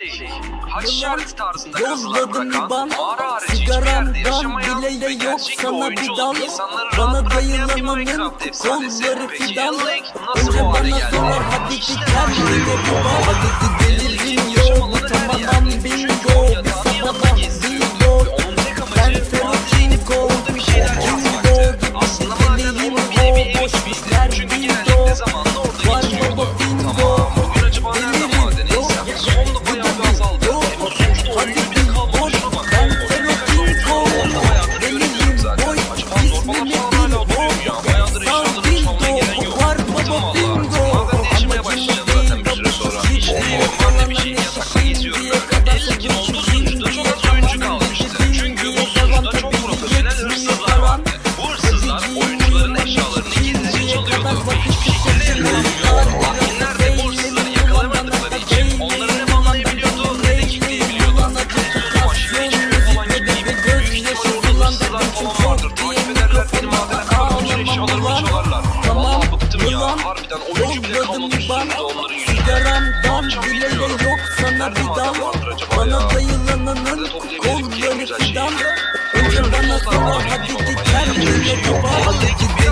değil. Haş şarkı tarzında kazılar bırakan, mağara hariç hiçbir yerde yaşamayan ve gerçek bir oyuncu olan insanları rahat bırakmayan bir Minecraft efsanesi. Peki Alan Lake nasıl bu hale geldi? İşte başlıyor bu bağlı. Delirdim yok, tamamen bingo. Bir sabah bingo. Ben Ferhat Kinko, bingo. Aslında madem onu bile bir ev işmişti. Çünkü genellikle zamanla bana fidan Bana dayılananın kol böyle fidan. Önce bana sonra hadi gidelim Hadi gidelim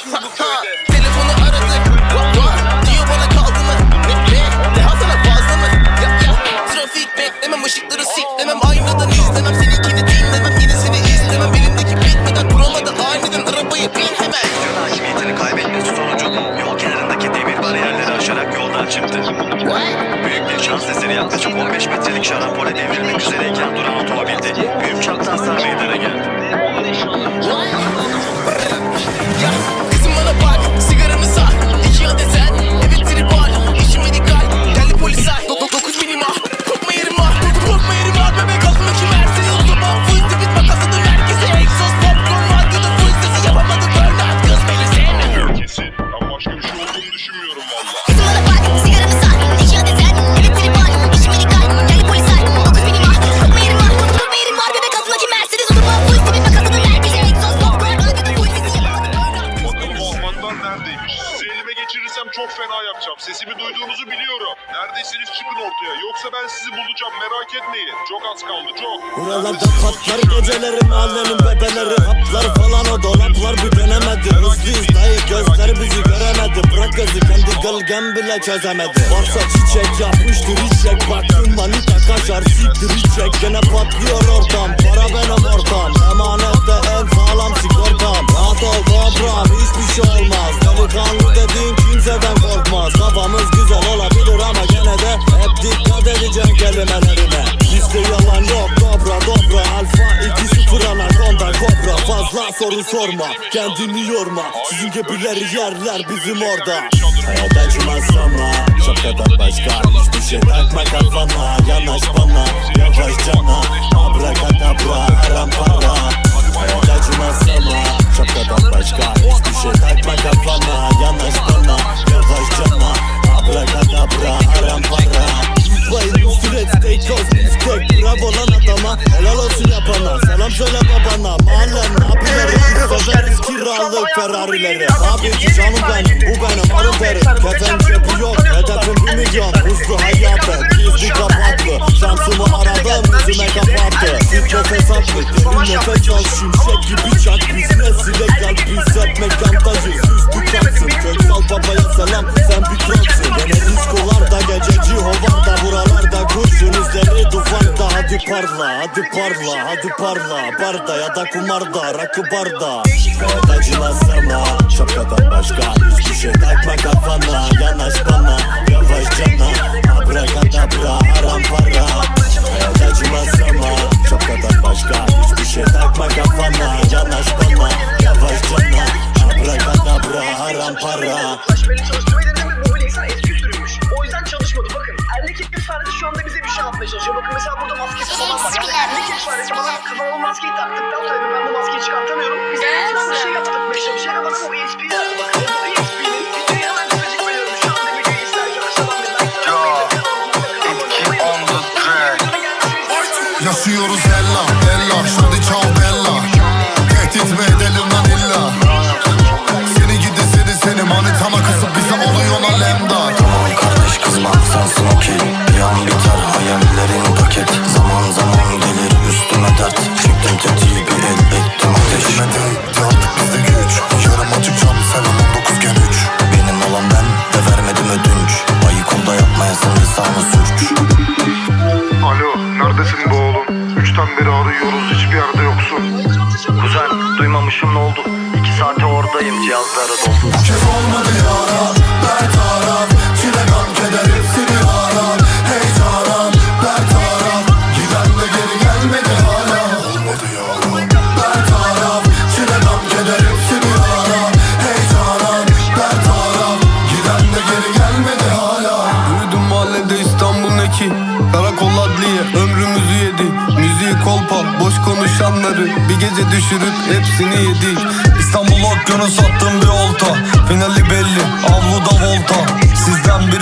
쉬운 목표인데. kızı kendi gölgem bile çözemedi Varsa çiçek yapmıştır içecek Baktım manita kaçar siktir içecek. Gene patlıyor ortam para benim ortam Emanette ev sağlam sigortam. Rahat ol toprağım hiçbir şey olmaz. Delikanlı dediğin kimseden korkmaz. Kafamız güzel olabilir ama gene de Hep dikkat edeceksin kelimelerine Bizde yalan yok toprağım soru sorma. Kendini yorma. Sizin gibileri yerler bizim orada. Hayat acımaz sana Şapkadan başka hiçbir şey takma kafana. Yanaş bana yavaş cana. Abrakadabra haram para. Hayat acımaz sana Şapkadan başka hiçbir şey takma kafana. Yanaş bana yavaş cana. Abrakadabra haram para. Bayılmış süreç take off. Tek bravo lan adama. Helal olsun yapana. Selam söyle baba. Severiz kiralık Ferrari'leri Abi ki canım benim bu benim arı peri Kefen cebi yok hedefim bir milyon. Hızlı hayatı gizli kapaklı Şansımı aradım yüzüme kapattı Bir kefes atlı Derin nefes al şimşek gibi çak biz Nesile kalp biz etmek parla hadi parla hadi parla. Barda ya da kumarda rakı barda. Tacıla sarma şapkadan başka. Hiçbir şey takma kafana yanaş bana Yavaş cana. Abrakadabra haram para.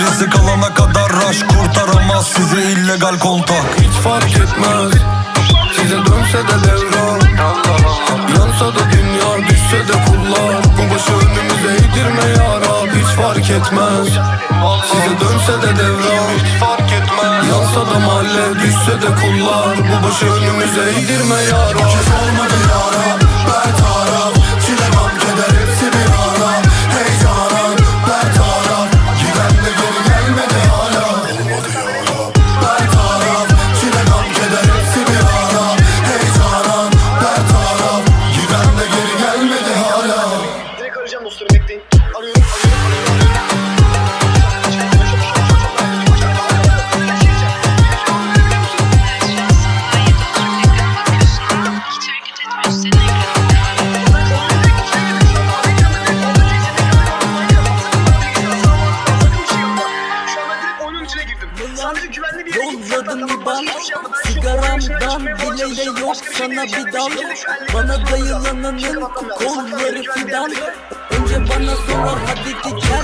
Yazık alana kadar aşk kurtaramaz sizi illegal kontak. Hiç fark etmez Size dönse de devran. Yansa da dünya düşse de kullar Bu başı önümüze eğdirme yarab Hiç fark etmez. Size dönse de devran. Yansa da mahalle düşse de kullar Bu başı önümüze eğdirme yarab Hiç olmadı yarab bana bir dal Bana dayılananın kolları fidan. Önce bana sonra hadi ki gel.